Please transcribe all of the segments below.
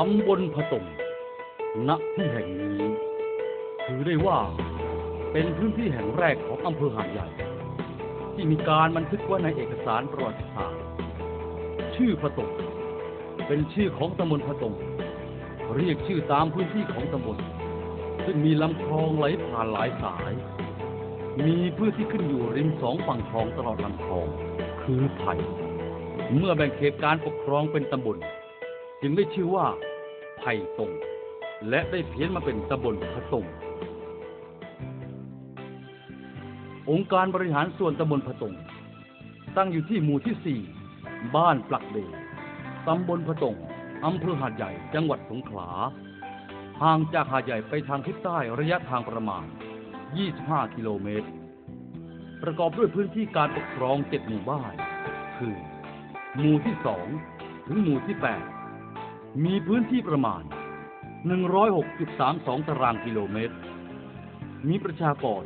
ตำบลพะตงณที่แห่งนี้ ถือได้ว่าเป็นพื้นที่แห่งแรกของอำเภอหาดใหญ่ ที่มีการบันทึกไว้ในเอกสารประวัติศาสตร์ชื่อพะตงเป็นชื่อของตำบลพะตงเรียกชื่อตามพื้นที่ของตำบลซึ่งมีลำคลองไหลผ่านหลายสาย มีพืชที่ขึ้นอยู่ริมสองฝั่งคลองตลอดลำคลอง คือไผ่เมื่อแบ่งเขตการปกครองเป็นตำบล จึงได้ชื่อว่า ไผ่ตงและได้เพี้ยนมาเป็นตำบลพะตงองค์การบริหารส่วนตำบลพะตง ตั้งอยู่ที่หมู่ที่ 4 บ้านปลักเดตำบลพะตงอำเภอหาดใหญ่ จังหวัดสงขลา ห่างจากหาดใหญ่ไปทางทิศใต้ระยะทางประมาณ 25 กิโลเมตร ประกอบด้วยพื้นที่การปกครองเจ็ดหมู่บ้าน คือ หมู่ที่ 2 ถึงหมู่ที่ 8 มีพื้นที่ประมาณ 106.32 ตารางกิโลเมตร มีประชากร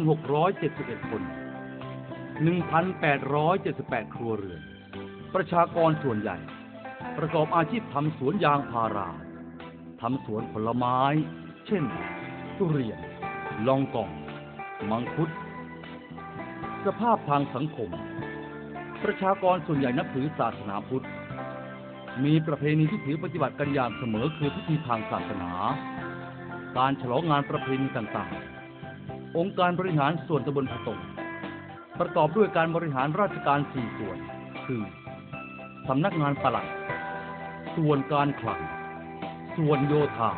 5,671 คน 1,878 ครัวเรือน ประชากรส่วนใหญ่ ประกอบอาชีพทำสวนยางพารา ทำสวนผลไม้ เช่น ทุเรียน ลองกอง มังคุด สภาพทางสังคม ประชากรส่วนใหญ่นับถือศาสนาพุทธ มีประเพณีที่ถือปฏิบัติกันอย่างเสมอคือพิธีทางศาสนา การฉลองงานประเพณีต่างๆ องค์การบริหารส่วนตำบลพะตงประกอบด้วยการบริหารราชการสี่ส่วน คือสำนักงานปลัด ส่วนการคลัง ส่วนโยธา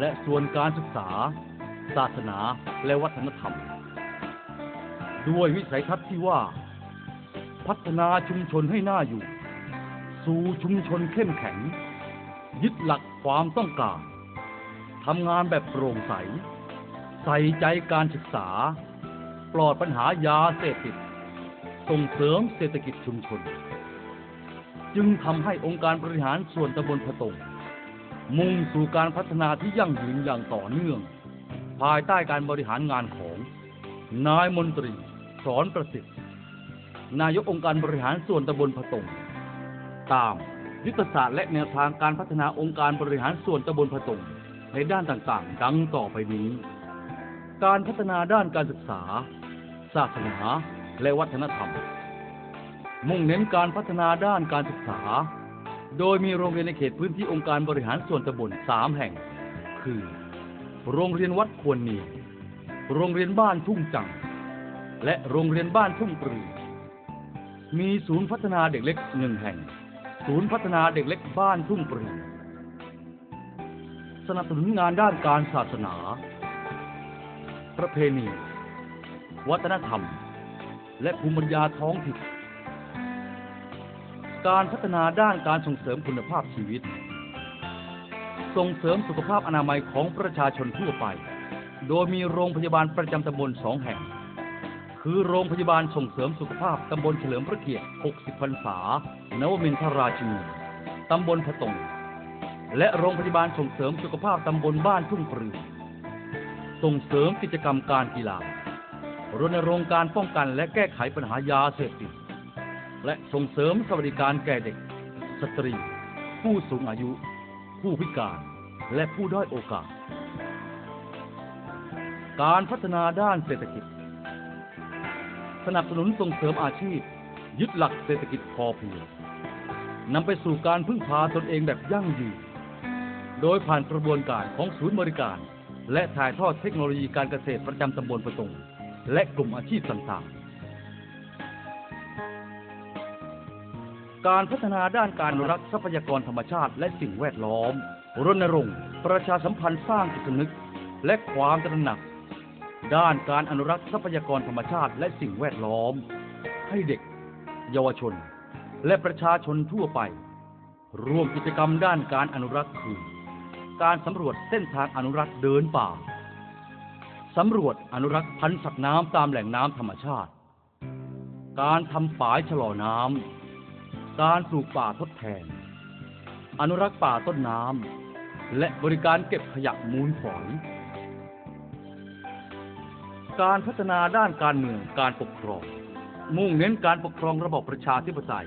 และส่วนการศึกษา ศาสนาและวัฒนธรรม ด้วยวิสัยทัศน์ที่ว่า พัฒนาชุมชนให้น่าอยู่ สู่ชุมชนเข้มแข็ง ยึดหลักความต้องการทำงานแบบโปร่งใส ใส่ใจการศึกษา ปลอดปัญหายาเสพติด ส่งเสริมเศรษฐกิจชุมชน จึงทำให้องค์การบริหารส่วนตำบลพะตงมุ่งสู่การพัฒนาที่ยั่งยืนอย่างต่อเนื่อง ภายใต้การบริหารงานของ นายมนตรี สอนประสิทธิ์ นายกองค์การบริหารส่วนตำบลพะตง ตาม ยุทธศาสตร์และแนวทางการพัฒนาองค์การบริหารส่วนตำบลพะตงในด้านต่างๆ ดังต่อไปนี้ การพัฒนาด้านการศึกษา ศาสนา และวัฒนธรรม มุ่งเน้นการพัฒนาด้านการศึกษา โดยมีโรงเรียนในเขตพื้นที่องค์การบริหารส่วนตำบลสามแห่ง คือ โรงเรียนวัดควรเนีโรงเรียนบ้านทุ่งจัง และโรงเรียนบ้านทุ่งปรือมีศูนย์พัฒนาเด็กเล็กหนึ่งแห่ง ศูนย์พัฒนาเด็กเล็กบ้านทุ่งปรือสนับสนุนงานด้านการศาสนา ประเพณี วัฒนธรรม และภูมิปัญญาท้องถิ่นการพัฒนาด้านการส่งเสริมคุณภาพชีวิต ส่งเสริมสุขภาพอนามัยของประชาชนทั่วไป โดยมีโรงพยาบาลประจำตำบลสองแห่ง คือโรงพยาบาลส่งเสริมสุขภาพตำบลเฉลิมพระเกียรติ 60 พรรษานวมินทราชินีตำบลพะตง และโรงพยาบาลส่งเสริมสุขภาพตำบลบ้านทุ่งปรือ ส่งเสริมกิจกรรมการกีฬารณรงค์การป้องกันและแก้ไขปัญหายาเสพติด และส่งเสริมสวัสดิการแก่เด็ก สตรี ผู้สูงอายุ ผู้พิการ และผู้ด้อยโอกาส การพัฒนาด้านเศรษฐกิจ สนับสนุนส่งเสริมอาชีพ ยึดหลักเศรษฐกิจพอเพียงนำไปสู่การพึ่งพาตนเองแบบยั่งยืน โดยผ่านกระบวนการของศูนย์บริการ และถ่ายทอดเทคโนโลยีการเกษตรประจำตำบลประตงและกลุ่มอาชีพต่างๆ การพัฒนาด้านการอนุรักษ์ทรัพยากรธรรมชาติและสิ่งแวดล้อม รณรงค์ ประชาสัมพันธ์สร้างจิตสำนึก และความตระหนัก ด้านการอนุรักษ์ทรัพยากรธรรมชาติและสิ่งแวดล้อม ให้เด็ก เยาวชน และประชาชนทั่วไป ร่วมกิจกรรมด้านการอนุรักษ์คือ การสำรวจเส้นทางอนุรักษ์เดินป่าสำรวจอนุรักษ์พันธุ์สัตว์น้ำตามแหล่งน้ำธรรมชาติ การทำฝายชะลอน้ำ การปลูกป่าทดแทน อนุรักษ์ป่าต้นน้ำ และบริการเก็บขยะมูลฝอย การพัฒนาด้านการเมืองการปกครอง มุ่งเน้นการปกครองระบบประชาธิปไตย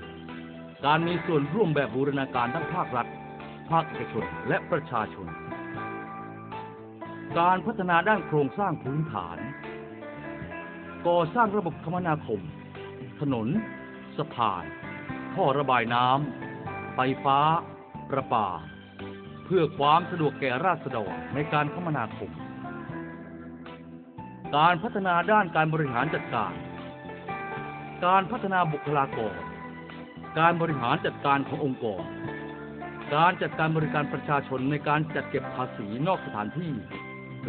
การมีส่วนร่วมแบบบูรณาการทั้งภาครัฐ ภาคเอกชนและประชาชน การพัฒนาด้านโครงสร้างพื้นฐาน ก่อสร้างระบบคมนาคม ถนน สะพาน ท่อระบายน้ำไฟฟ้า ประปา เพื่อความสะดวกแก่ราษฎรในการคมนาคม การพัฒนาด้านการบริหารจัดการ การพัฒนาบุคลากร การบริหารจัดการขององค์กร การจัดการบริการประชาชนในการจัดเก็บภาษีนอกสถานที่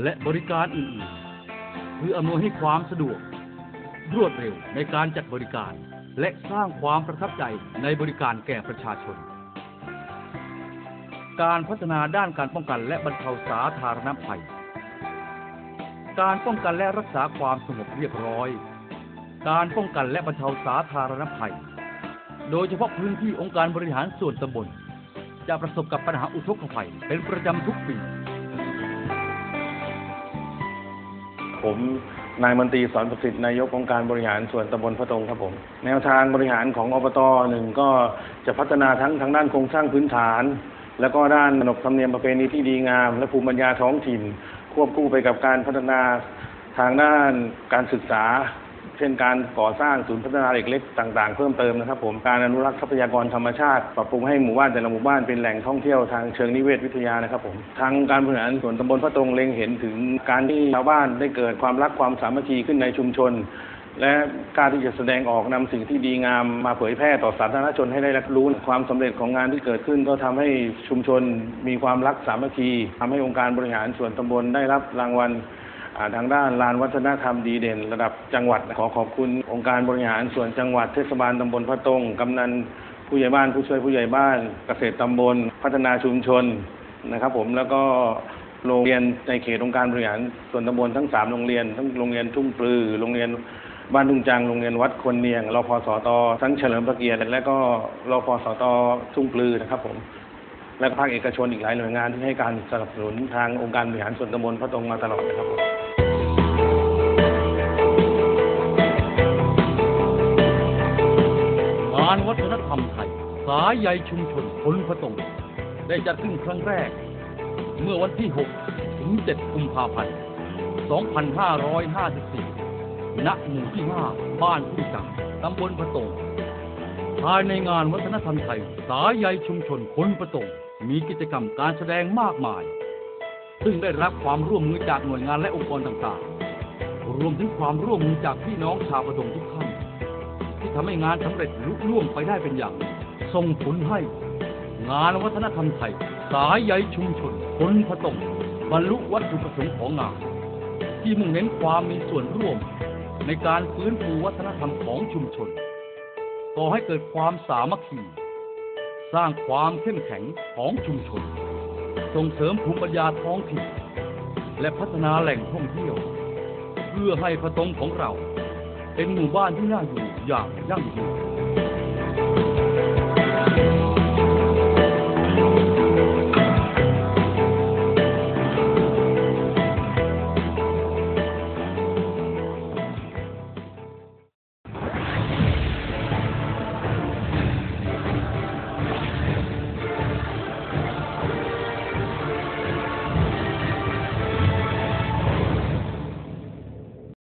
และบริการอื่นๆเพื่ออำนวยให้ความสะดวก รวดเร็วในการจัดบริการ และสร้างความประทับใจในบริการแก่ประชาชน การพัฒนาด้านการป้องกันและบรรเทาสาธารณภัย การป้องกันและรักษาความสงบเรียบร้อย การป้องกันและบรรเทาสาธารณภัย โดยเฉพาะพื้นที่องค์การบริหารส่วนตำบล จะประสบกับปัญหาอุทกภัยเป็นประจำทุกปี ผมนายมนตรีสอนประสิทธิ์นายกองค์การบริหารส่วนตำบลพระตรงครับผม แนวทางบริหารของอบตหนึ่งก็จะพัฒนาทั้งทางด้านโครงสร้างพื้นฐาน แล้วก็ด้านขนบธรรมเนียมประเพณีที่ดีงาม และภูมิปัญญาท้องถิ่น ควบคู่ไปกับการพัฒนาทางด้านการศึกษา เช่นการก่อสร้างศูนย์พัฒนาเด็กเล็กต่างๆ เพิ่มเติมนะครับ ผมการอนุรักษ์ทรัพยากรธรรมชาติปรับปรุงให้หมู่บ้านแต่ละหมู่บ้านเป็นแหล่งท่องเที่ยวทางเชิงนิเวศวิทยานะครับผมทางการบริหารส่วนตำบลพระตรงเล็งเห็นถึงการที่ชาวบ้านได้เกิดความรักความสามัคคีขึ้นในชุมชน และกล้ารที่จะแสดงออกนำสิ่งที่ดีงามมาเผยแพร่ต่อสาธารณชนให้ได้รับรู้ความสำเร็จของงานที่เกิดขึ้น ก็ทำให้ชุมชนมีความรักสามัคคีทำให้องค์การบริหารส่วนตำบลได้รับรางวัลทางด้านลานวัฒนธรรมดีเด่น ระดับจังหวัดขอขอบคุณองค์การบริหารส่วนจังหวัดเทศบาลตำบลพระตรงกำนันผู้ใหญ่บ้านผู้ช่วยผู้ใหญ่บ้าน เกษตรตำบล พัฒนาชุมชนนะครับ ผมแล้วก็โรงเรียนในเขตองค์การบริหารส่วนตำบลทั้งสามโรงเรียน ทั้งโรงเรียนทุ่งปลือ โรงเรียน บ้านทุ่งจังโรงเรียนวัดคนเนียงรพสตทั้งเฉลิมพระเกียรติและก็รพสตทุ่งปลือนะครับผมและภาคเอกชนอีกหลายหน่วยงานที่ให้การสนับสนุนทางองค์การบริหารส่วนตำบลพระตรงมาตลอดนะครับผมงานวัฒนธรรมไทย สายใยชุมชนคนพระตรงได้จัดขึ้นครั้งแรก เมื่อวันที่ 6 ถึง 7 กุมภาพันธ์ 2554 ณหมู่ที่5บ้านทุ่งจังตำบลพระตงภายในงานวัฒนธรรมไทย สายใยชุมชนคนพระตงมีกิจกรรมการแสดงมากมาย ซึ่งได้รับความร่วมมือจากหน่วยงานและองค์กรต่างๆ รวมถึงความร่วมมือจากพี่น้องชาวประตงทุกท่านที่ทำให้งานสำเร็จลุล่วงไปได้เป็นอย่างส่งผลให้ งานวัฒนธรรมไทย สายใยชุมชนคนพระตงบรรลุวัตถุประสงค์ของงาน ที่มุ่งเน้นความมีส่วนร่วม ในการฟื้นฟูวัฒนธรรมของชุมชนก่อให้เกิดความสามัคคี สร้างความเข้มแข็งของชุมชน ส่งเสริมภูมิปัญญาท้องถิ่น และพัฒนาแหล่งท่องเที่ยว เพื่อให้พระตงของเรา เป็นหมู่บ้านที่น่าอยู่อย่างยั่งยืน